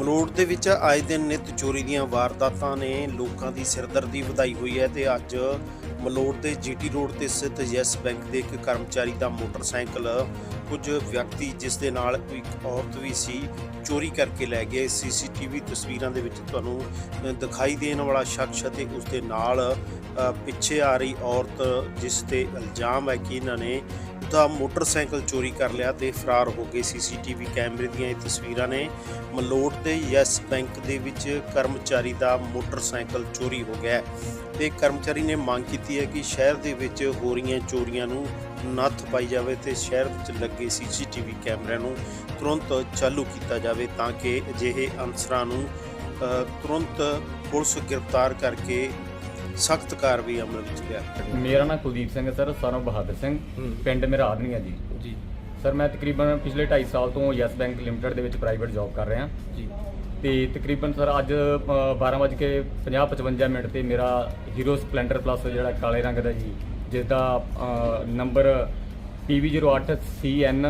ਮਲੋਟ ਦੇ ਵਿੱਚ ਆਏ ਦਿਨ ਨਿਤ ਚੋਰੀ ਦੀਆਂ ਵਾਰਦਾਤਾਂ ਨੇ ਲੋਕਾਂ ਦੀ ਸਿਰਦਰਦੀ ਵਧਾਈ ਹੋਈ ਹੈ ਤੇ ਅੱਜ ਮਲੋਟ ਦੇ ਜੀਟੀ ਰੋਡ ਤੇ ਸਥਿਤ ਯੈਸ ਬੈਂਕ ਦੇ ਇੱਕ ਕਰਮਚਾਰੀ ਦਾ ਮੋਟਰਸਾਈਕਲ ਕੁਝ ਵਿਅਕਤੀ ਜਿਸ ਦੇ ਨਾਲ ਇੱਕ ਔਰਤ ਵੀ ਸੀ, ਚੋਰੀ ਕਰਕੇ ਲੈ ਗਏ। ਸੀਸੀਟੀਵੀ ਤਸਵੀਰਾਂ ਦੇ ਵਿੱਚ ਤੁਹਾਨੂੰ ਦਿਖਾਈ ਦੇਣ ਵਾਲਾ ਸ਼ਖਸ ਅਤੇ ਉਸ ਦੇ ਨਾਲ ਪਿੱਛੇ ਆ ਰਹੀ ਔਰਤ ਜਿਸ ਤੇ ਇਲਜ਼ਾਮ ਹੈ ਕਿ ਇਹਨਾਂ ਨੇ ਦਾ ਮੋਟਰਸਾਈਕਲ ਚੋਰੀ ਕਰ ਲਿਆ ਤੇ ਫਰਾਰ ਹੋ ਗਏ ਸੀਸੀਟੀਵੀ ਕੈਮਰੇ ਦੀਆਂ ਇਹ ਤਸਵੀਰਾਂ ਨੇ। ਮਲੋਟ ਦੇ ਯੈਸ ਬੈਂਕ ਦੇ ਵਿੱਚ ਕਰਮਚਾਰੀ ਦਾ ਮੋਟਰਸਾਈਕਲ ਚੋਰੀ ਹੋ ਗਿਆ ਹੈ ਤੇ ਕਰਮਚਾਰੀ ਨੇ ਮੰਗ ਕੀਤੀ ਹੈ ਕਿ ਸ਼ਹਿਰ ਦੇ ਵਿੱਚ ਹੋ ਰਹੀਆਂ ਚੋਰੀਆਂ ਨੂੰ ਨੱਥ ਪਾਈ ਜਾਵੇ ਤੇ ਸ਼ਹਿਰ ਵਿੱਚ ਲੱਗੇ ਸੀਸੀਟੀਵੀ ਕੈਮਰਿਆਂ ਨੂੰ ਤੁਰੰਤ ਚਾਲੂ ਕੀਤਾ ਜਾਵੇ ਤਾਂ ਕਿ ਅਜਿਹੇ ਅਨਸਰਾਂ ਨੂੰ ਤੁਰੰਤ ਪੁਲਿਸ ਗ੍ਰਿਫਤਾਰ ਕਰਕੇ ਸਖਤ ਕਾਰਵਾਈ ਅਮਲ ਵਿੱਚ ਲਿਆ ਮੇਰਾ ਨਾਮ ਕੁਲਦੀਪ ਸਿੰਘ ਹੈ ਸਰ ਸਰਵ ਬਹਾਦਰ ਸਿੰਘ। ਪਿੰਡ ਮੇਰਾ ਆਦਮੀਆ ਜੀ। ਜੀ। ਸਰ ਮੈਂ ਤਕਰੀਬਨ ਪਿਛਲੇ 2.5 ਸਾਲ ਤੋਂ ਯੈਸ ਬੈਂਕ ਲਿਮਟਿਡ ਦੇ ਵਿੱਚ ਪ੍ਰਾਈਵੇਟ ਜੌਬ ਕਰ ਰਿਹਾ। ਜੀ। ਤੇ ਤਕਰੀਬਨ ਸਰ ਅੱਜ 12:50-55 ਮਿੰਟ ਤੇ ਮੇਰਾ ਹੀਰੋ ਸਪਲੈਂਡਰ ਪਲੱਸ ਜਿਹੜਾ ਕਾਲੇ ਰੰਗ ਦਾ ਜੀ ਜਿਸ ਦਾ ਨੰਬਰ PV08CN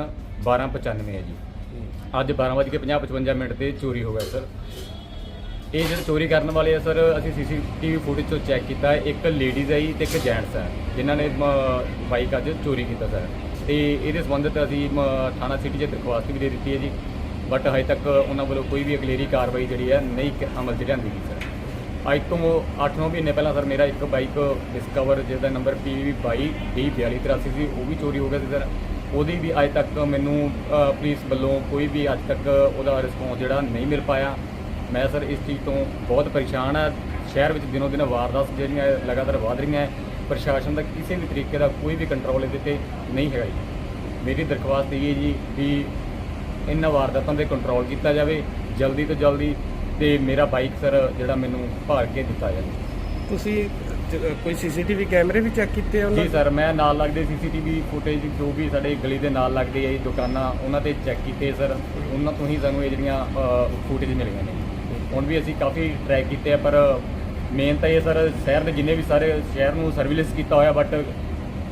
1295 ਹੈ ਜੀ। ਅੱਜ 12:50-55 ਮਿੰਟ ਤੇ ਚੋਰੀ ਹੋ ਗਿਆ ਸਰ। ਇਹ ਜਿਹੜੇ ਚੋਰੀ ਕਰਨ ਵਾਲੇ ਆ ਸਰ ਅਸੀਂ ਸੀਸੀਟੀਵੀ ਫੁਟੇਜ ਤੋਂ ਚੈੱਕ ਕੀਤਾ ਇੱਕ ਲੇਡੀਜ਼ ਹੈ ਜੀ ਤੇ ਇੱਕ ਜੈਂਟਸ ਹੈ ਜਿਨ੍ਹਾਂ ਨੇ ਬਾਈਕ ਅੱਜ ਚੋਰੀ ਕੀਤਾ ਸਰ। ਤੇ ਇਹਦੇ ਸੰਬੰਧਿਤ ਅਸੀਂ ਮ, ਥਾਣਾ ਸਿਟੀ 'ਚ ਦਰਖਾਸਤ ਵੀ ਦੇ ਦਿੱਤੀ ਹੈ ਜੀ। ਬਟ ਹਜੇ ਤੱਕ ਉਹਨਾਂ ਵੱਲੋਂ ਕੋਈ ਵੀ ਅਗਲੇਰੀ ਕਾਰਵਾਈ ਜਿਹੜੀ ਹੈ ਨਹੀਂ ਕ- ਅਮਲ 'ਚ ਲਿਆਂਦੀ ਗਈ ਸਰ। ਅੱਜ ਤੋਂ 8-9 ਮਹੀਨੇ ਪਹਿਲਾਂ ਸਰ ਮੇਰਾ ਇੱਕ ਬਾਈਕ ਡਿਸਕਵਰ ਜਿਹਦਾ ਨੰਬਰ PV22D4283 ਸੀ ਉਹ ਵੀ ਚੋਰੀ ਹੋ ਗਿਆ ਸੀ ਸਰ। ਉਹਦੀ ਵੀ ਅੱਜ ਤੱਕ ਮੈਨੂੰ ਪੁਲਿਸ ਵੱਲੋਂ ਕੋਈ ਵੀ ਅੱਜ ਤੱਕ ਉਹਦਾ ਰਿਸਪੌਂਸ ਜਿਹੜਾ ਨਹੀਂ ਮਿਲ ਪਾਇਆ। ਮੈਂ ਸਰ ਇਸ ਚੀਜ਼ ਤੋਂ ਬਹੁਤ ਪਰੇਸ਼ਾਨ ਹਾਂ। ਸ਼ਹਿਰ ਵਿੱਚ ਦਿਨੋਂ ਦਿਨ ਵਾਰਦਾਤ ਜਿਹੜੀਆਂ ਲਗਾਤਾਰ ਵਧ ਰਹੀਆਂ ਪ੍ਰਸ਼ਾਸਨ ਦਾ ਕਿਸੇ ਵੀ ਤਰੀਕੇ ਦਾ ਕੋਈ ਵੀ ਕੰਟਰੋਲ ਇਹਦੇ ਤੇ ਨਹੀਂ ਹੈਗਾ ਜੀ। ਮੇਰੀ ਦਰਖਾਸਤ ਇਹ ਹੈ ਜੀ ਵੀ ਇਹਨਾਂ ਵਾਰਦਾਤਾਂ ਤੇ ਕੰਟਰੋਲ ਕੀਤਾ ਜਾਵੇ ਜਲਦੀ ਤੋਂ ਜਲਦੀ ਤੇ ਮੇਰਾ ਬਾਈਕ ਸਰ ਜਿਹੜਾ ਮੈਨੂੰ ਭਾਲ ਕੇ ਦਿੱਤਾ ਜਾਵੇ। ਤੁਸੀਂ ਕੋਈ ਸੀਸੀਟੀਵੀ ਕੈਮਰੇ ਵੀ ਚੈੱਕ ਕੀਤੇ ਉਹਨਾਂ ਜੀ ਸਰ ਮੈਂ ਨਾਲ ਲੱਗਦੇ ਸੀਸੀਟੀਵੀ ਫੁਟੇਜ ਜੋ ਵੀ ਸਾਡੇ ਗਲੀ ਦੇ ਨਾਲ ਲੱਗਦੇ ਆ ਜੀ ਦੁਕਾਨਾਂ ਉਹਨਾਂ ਤੇ ਚੈੱਕ ਕੀਤੇ ਸਰ। ਉਹਨਾਂ ਤੋਂ ਹੀ ਸਾਨੂੰ ਇਹ ਜਿਹੜੀਆਂ ਫੁਟੇਜ ਮਿਲੀਆਂ ਨੇ। ਹੁਣ ਵੀ ਅਸੀਂ ਕਾਫੀ ਟਰੈਕ ਕੀਤੇ ਆ ਪਰ ਮੇਨ ਤਾਂ ਇਹ ਸਰ ਸ਼ਹਿਰ ਦੇ ਜਿੰਨੇ ਵੀ ਸਾਰੇ ਸ਼ਹਿਰ ਨੂੰ ਸਰਵੇਲੈਂਸ ਕੀਤਾ ਹੋਇਆ ਬਟ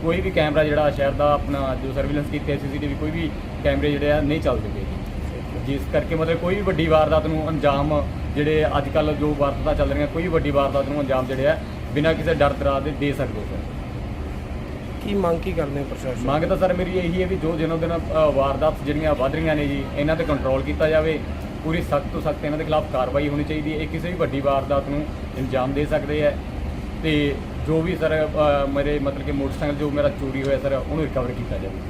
ਕੋਈ ਵੀ ਕੈਮਰਾ ਜਿਹੜਾ ਸ਼ਹਿਰ ਦਾ ਆਪਣਾ ਜੋ ਸਰਵੇਲੈਂਸ ਕੀਤੇ ਸੀਸੀਟੀਵੀ ਕੋਈ ਵੀ ਕੈਮਰੇ ਜਿਹੜੇ ਆ ਨਹੀਂ ਚੱਲਦੇ ਪਏ ਜਿਸ ਕਰਕੇ ਮਤਲਬ ਕੋਈ ਵੀ ਵੱਡੀ ਵਾਰਦਾਤ ਨੂੰ ਅੰਜਾਮ ਜਿਹੜੇ ਅੱਜ ਕੱਲ ਜੋ ਵਾਰਦਾਤਾਂ ਚੱਲ ਰਹੀਆਂ ਕੋਈ ਵੀ ਵੱਡੀ ਵਾਰਦਾਤ ਨੂੰ ਅੰਜਾਮ ਜਿਹੜੇ ਆ ਬਿਨਾਂ ਕਿਸੇ ਡਰ ਦਰਾ ਦੇ ਦੇ ਸਕਦੇ ਸਰ। ਕੀ ਮੰਗ ਕੀ ਕਰਦੇ ਪ੍ਰਸ਼ਾਸਨ? ਮੰਗ ਤਾਂ ਸਰ ਮੇਰੀ ਇਹੀ ਹੈ ਵੀ ਜੋ ਦਿਨੋਂ ਦਿਨ ਵਾਰਦਾਤ ਜਿਹੜੀਆਂ ਵੱਧ ਰਹੀਆਂ ਨੇ ਜੀ ਇਹਨਾਂ ਤੇ ਕੰਟਰੋਲ ਕੀਤਾ ਜਾਵੇ। ਪੂਰੀ ਸਖਤ ਤੋਂ ਸਖਤ ਇਹਨਾਂ ਦੇ ਖਿਲਾਫ ਕਾਰਵਾਈ ਹੋਣੀ ਚਾਹੀਦੀ ਹੈ। ਇਹ ਕਿਸੇ ਵੀ ਵੱਡੀ ਵਾਰਦਾਤ ਨੂੰ ਅੰਜਾਮ ਦੇ ਸਕਦੇ ਹੈ। ਤੇ ਜੋ ਵੀ ਸਰ ਮੇਰੇ ਮਤਲਬ ਕਿ ਮੋਟਰਸਾਈਕਲ ਜੋ ਮੇਰਾ ਚੋਰੀ ਹੋਇਆ ਸਰ, ਉਹਨੂੰ ਰਿਕਵਰ ਕੀਤਾ ਜਾਵੇ।